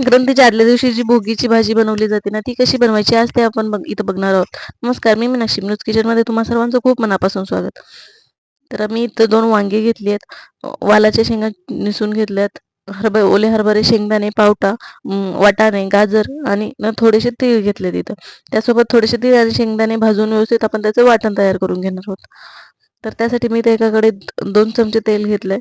संक्रांतीच्या आदल्या दिवशी जी भोगीची भाजी बनवली जाते ना ती कशी बनवायची आज ते आपण बघ इथं बघणार आहोत. नमस्कार मी मीनाक्षी न्यूज किचनमध्ये तुम्हा सर्वांचं खूप मनापासून स्वागत. तर मी इथं दोन वांगे घेतली आहेत. वालाच्या शेंगा निसून घेतल्यात. हरभरे ओले हरभरे शेंगदाणे पावटा वाटाणे गाजर आणि न थोडेसे तीळ घेतले तिथं त्यासोबत थोडेसे तीळ आणि शेंगदाणे भाजून व्यवस्थित आपण त्याचं वाटण तयार करून घेणार आहोत. तर त्यासाठी मी ते एकाकडे दोन चमचे तेल घेतलंय.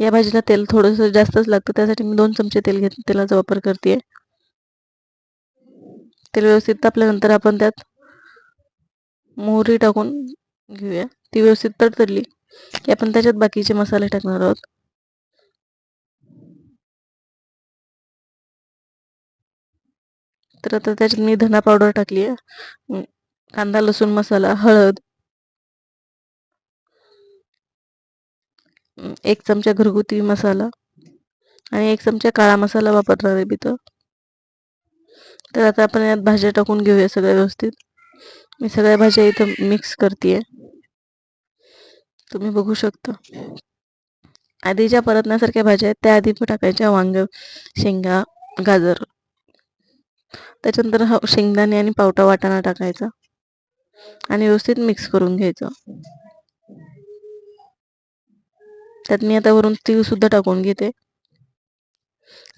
या भाजीला तेल थोडंसं जास्तच लागतं. त्यासाठी मी दोन चमचे तेल घेत तेलाचा वापर करते तेल व्यवस्थित तापल्यानंतर आपण त्यात मोहरी टाकून घेऊया. ती व्यवस्थित तडतडली की आपण त्याच्यात बाकीचे मसाले टाकणार आहोत. तर आता त्याच्यात मी धना पावडर टाकली आहे. कांदा लसूण मसाला हळद एक चमचा घरगुती मसाला आणि एक चमचा काळा मसाला वापरणार आहे मी तर. आता आपण यात भाज्या टाकून घेऊया सगळ्या व्यवस्थित. मी सगळ्या भाज्या इथं मिक्स करते तुम्ही बघू शकता. आधी ज्या परतण्यासारख्या भाज्या आहेत त्या आधी टाकायच्या वांग शेंगा गाजर. त्याच्यानंतर शेंगदाणे आणि पावटा वाटाणा टाकायचा आणि व्यवस्थित मिक्स करून घ्यायचं. त्यात मी आता वरून तीळ सुद्धा टाकून घेते.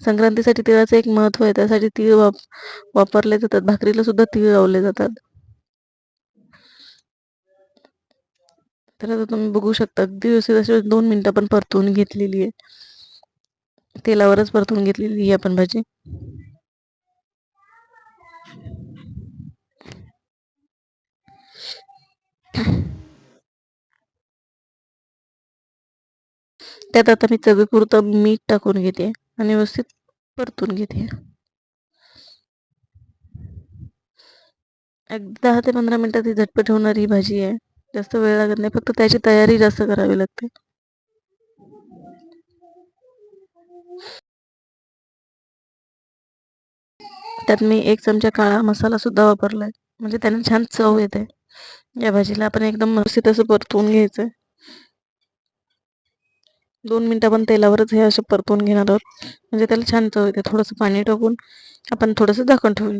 संक्रांतीसाठी तिळाचं एक महत्त्व आहे त्यासाठी तीळ वाप वापरले जातात. भाकरीला सुद्धा तीळ लावले जातात. तर आता तुम्ही बघू शकता अगदी व्यवस्थित अशी दोन मिनिटं पण परतून घेतलेली आहे. तेलावरच परतून घेतलेली ही आपण भाजी. त्यात आता मी चवीपुरतं मीठ टाकून घेते आणि व्यवस्थित परतून घेते. एक दहा ते पंधरा मिनटात ही झटपट होणारी भाजी आहे. जास्त वेळ लागत नाही फक्त त्याची तयारी जास्त करावी लागते. त्यात मी एक चमचा काळा मसाला सुद्धा वापरलाय. म्हणजे त्याने छान चव येते. या भाजीला आपण एकदम व्यवस्थित असं परतवून घ्यायचं. दोन मिनटं आपण तेलावरच हे असं परतून घेणार आहोत. म्हणजे त्याला छान चव येते. थोडंसं पाणी टाकून आपण थोडंसं झाकण ठेवून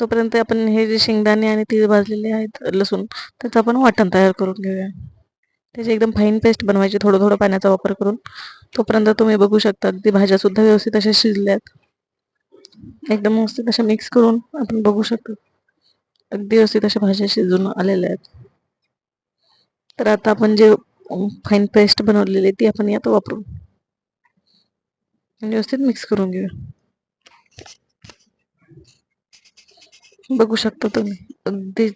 तोपर्यंत आपण हे जे शेंगदाणे आणि तीळ भाजलेले आहेत लसूण त्याचं आपण वाटण तयार करून घेऊया. त्याची एकदम फाईन पेस्ट बनवायची. थोडं थोडं पाण्याचा वापर करून. तोपर्यंत तुम्ही बघू शकता अगदी भाज्यासुद्धा व्यवस्थित अशा शिजल्यात. एकदम व्यवस्थित अशा मिक्स करून आपण बघू शकतो अगदी व्यवस्थित अशा भाज्या शिजून आलेल्या आहेत. तर आता आपण जे फाईन पेस्ट बनवलेली ती आपण यात वापरू व्यवस्थित मिक्स करून घेऊया. बघू शकता तुम्ही अगदीच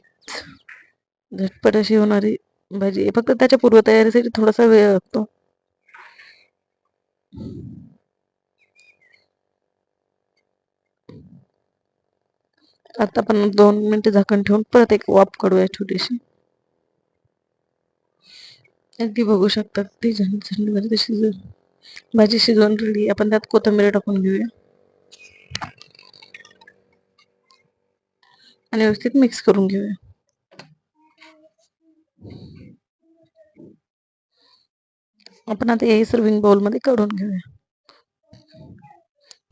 झटपट अशी होणारी भाजी फक्त त्याच्या पूर्वतयारीसाठी थोडासा वेळ लागतो. आता आपण दोन मिनिटं झाकण ठेवून परत एक वाफ काढूया छोटीशी. अगदी बघू शकता. ती ते शिजून भाजी शिजवून रेडी. आपण त्यात कोथिंबीर टाकून घेऊया. आणि व्यवस्थित मिक्स करून घेऊया. आपण आता हे सर्विंग बाउलमध्ये काढून घेऊया.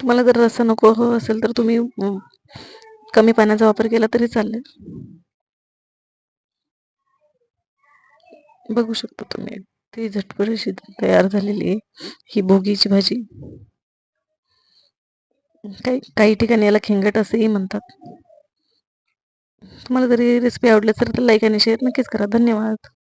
तुम्हाला जर रस्सा नको हो असेल तर तुम्ही कमी पाण्याचा वापर केला तरी चालेल. बघू शकता तुम्ही. ती झटपट अशी तयार झालेली आहे. ही भोगीची भाजी. काही काही ठिकाणी याला खिंगट असेही म्हणतात. तुम्हाला जरी रेसिपी आवडली असेल तर लाईक आणि शेअर नक्कीच करा. धन्यवाद.